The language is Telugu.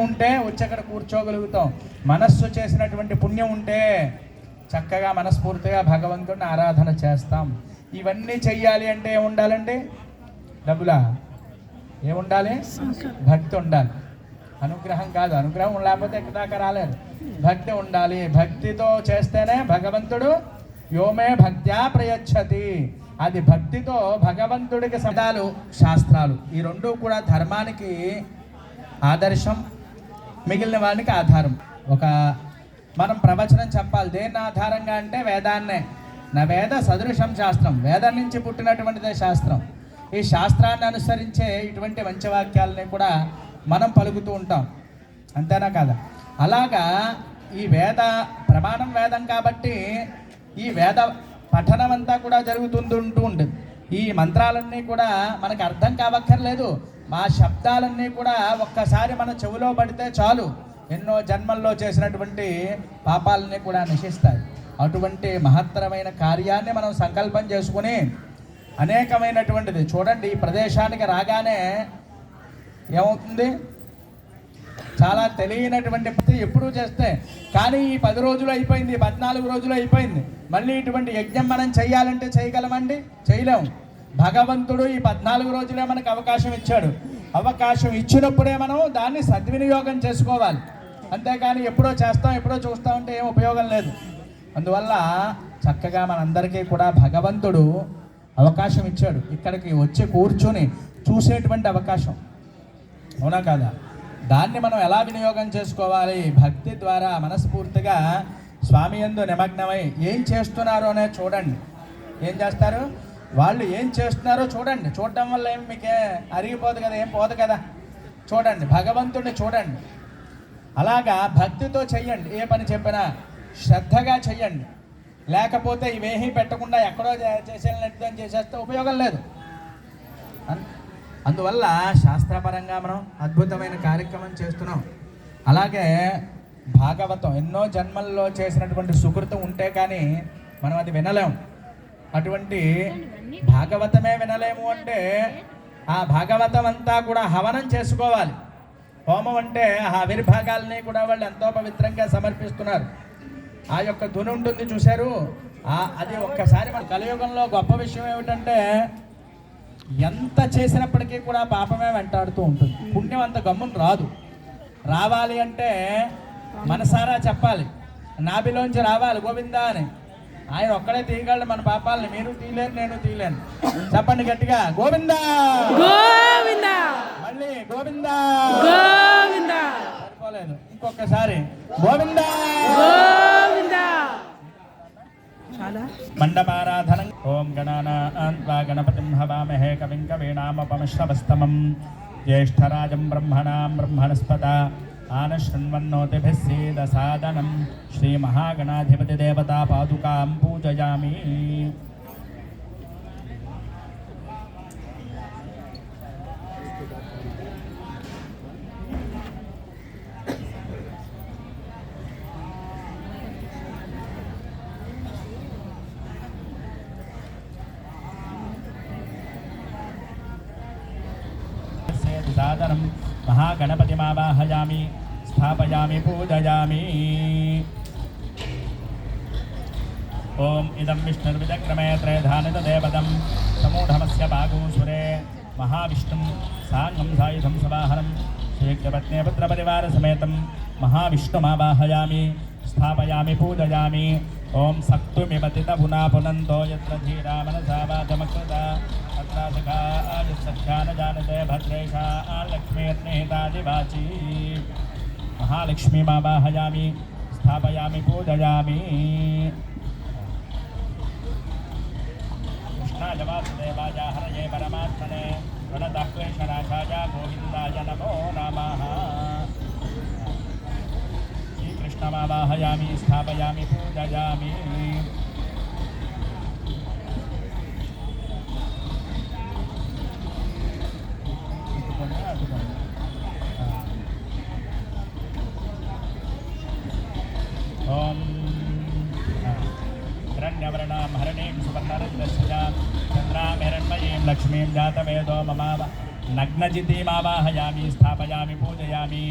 ఉంటే వచ్చి అక్కడ కూర్చోగలుగుతాం. మనస్సు చేసినటువంటి పుణ్యం ఉంటే చక్కగా మనస్ఫూర్తిగా భగవంతుడిని ఆరాధన చేస్తాం. ఇవన్నీ చెయ్యాలి అంటే ఏముండాలండి? డబ్బులా? ఏముండాలి? భక్తి ఉండాలి. అనుగ్రహం కాదు. అనుగ్రహం లేకపోతే ఎక్కడి దాకా రాలేదు. భక్తి ఉండాలి. భక్తితో చేస్తేనే భగవంతుడు యోమే భక్త్యా ప్రయచ్చతి. అది భక్తితో భగవంతుడికి సదాలు శాస్త్రాలు. ఈ రెండు కూడా ధర్మానికి ఆదర్శం. మిగిలిన వాడికి ఆధారం. ఒక మనం ప్రవచనం చెప్పాలి. దేన్ని ఆధారంగా అంటే వేదాన్నే. నా వేద సదృశం శాస్త్రం. వేదం నుంచి పుట్టినటువంటిదే శాస్త్రం. ఈ శాస్త్రాన్ని అనుసరించే ఇటువంటి మంచి వాక్యాలని కూడా మనం పలుకుతూ ఉంటాం. అంతేనా కదా? అలాగా ఈ వేద ప్రమాణం వేదం కాబట్టి ఈ వేద పఠనం అంతా కూడా జరుగుతుంటూ ఉంటుంది ఈ మంత్రాలన్నీ కూడా మనకు అర్థం కావక్కర్లేదు. మా శబ్దాలన్నీ కూడా ఒక్కసారి మన చెవిలో పడితే చాలు. ఎన్నో జన్మల్లో చేసినటువంటి పాపాలన్నీ కూడా నశిస్తాయి. అటువంటి మహత్తరమైన కార్యాన్ని మనం సంకల్పం చేసుకుని అనేకమైనటువంటిది చూడండి ఈ ప్రదేశానికి రాగానే ఏమవుతుంది? చాలా తెలియనటువంటి ప్రతి ఎప్పుడూ చేస్తే కానీ ఈ పది రోజులు అయిపోయింది పద్నాలుగు రోజులు అయిపోయింది. మళ్ళీ ఇటువంటి యజ్ఞం మనం చేయాలంటే చేయగలమండి? చేయలేము భగవంతుడు ఈ పద్నాలుగు రోజులే మనకు అవకాశం ఇచ్చాడు. అవకాశం ఇచ్చినప్పుడే మనం దాన్ని సద్వినియోగం చేసుకోవాలి. అంతేకాని ఎప్పుడో చేస్తాం ఎప్పుడో చూస్తూ ఉంటే ఏం ఉపయోగం లేదు. అందువల్ల చక్కగా మనందరికీ కూడా భగవంతుడు అవకాశం ఇచ్చాడు. ఇక్కడికి వచ్చి కూర్చొని చూసేటువంటి అవకాశం. అవునా కదా? దాన్ని మనం ఎలా వినియోగం చేసుకోవాలి? భక్తి ద్వారా మనస్ఫూర్తిగా స్వామి యందు నిమగ్నమై ఏం చేస్తున్నారో అనే చూడండి. ఏం చేస్తారు? వాళ్ళు ఏం చేస్తున్నారో చూడండి. చూడటం వల్ల ఏం మీకే అరిగిపోదు కదా ఏం పోదు కదా? చూడండి భగవంతుడిని చూడండి. అలాగా భక్తితో చెయ్యండి. ఏ పని చెప్పినా శ్రద్ధగా చెయ్యండి. లేకపోతే ఇవేమీ పెట్టకుండా ఎక్కడో చే- చేసేనట్టు అని చేసేస్తే ఉపయోగం లేదు. అందువల్ల శాస్త్రపరంగా మనం అద్భుతమైన కార్యక్రమం చేస్తున్నాం. అలాగే భాగవతం ఎన్నో జన్మల్లో చేసినటువంటి సుకృతం ఉంటే కానీ మనం అది వినలేం. అటువంటి భాగవతమే వినలేము అంటే ఆ భాగవతం అంతా కూడా హవనం చేసుకోవాలి. హోమం అంటే ఆ ఆవిర్భాగాల్ని కూడా వాళ్ళు ఎంతో పవిత్రంగా సమర్పిస్తున్నారు. ఆ యొక్క ధుని ఉంటుంది చూశారు? ఆ అది ఒక్కసారి మన కలియుగంలో గొప్ప విషయం ఏమిటంటే ఎంత చేసినప్పటికీ కూడా పాపమే వెంటాడుతూ ఉంటుంది. పుణ్యం అంత గమ్మున రాదు. రావాలి అంటే మనసారా చెప్పాలి. నాభిలోంచి రావాలి గోవిందా అని. ఆయన ఒక్కడే తీయగలడు మన పాపాలని. మీరు తీయలేరు నేను తీయలేను. చెప్పండి గట్టిగా. గోవిందా! గోవింద! మళ్ళీ గోవిందా! గోవింద! సరిపోలేదు. ఇంకొకసారి. గోవిందా! గోవింద! చాలా. మండపారాధనం. ఓం గణానా గణపతిం హవామహే కవిం కవీనామపమశ్రవస్తమం. జ్యేష్ఠరాజం బ్రహ్మణాం బ్రహ్మణస్పత. आनशृण्वन्नोतिभिः श्रीमहागणाधिपतिदेवता पादुकां पूजयामि। सादनं महागणपतिमावाहयामि स्थापयामि, पूजयामि। ॐ इदं विष्णुर्विचक्रमे त्रयधानितदेवतं समूढमस्य बागूसुरे महाविष्णुं साङ्गं सायुधं सवाहनं शीघ्रपत्ने पुत्रपरिवारसमेतं महाविष्णुमावाहयामि स्थापयामि, पूजयामि। ओम सक्तु मिमतित पुनापुनन्तो यत्र धीरामनसा वाचमकृता तत्रासखा आयुसख्या न जानते भद्रेशा लक्ष्मीर्निहितादिवाची महालक्ष्मी मा वाहयामि पूजयामी। कृष्णा कृष्णाजवासुदेवाया श्रीकृष्णमावाहयामि स्थापयामि पूजयामि। ॐ हिरण्यवर्णां हरणीं सुवर्णरञ्जस्यां चन्द्रां लक्ष्मीं जातवेदो स्थापयामि पूजयामि।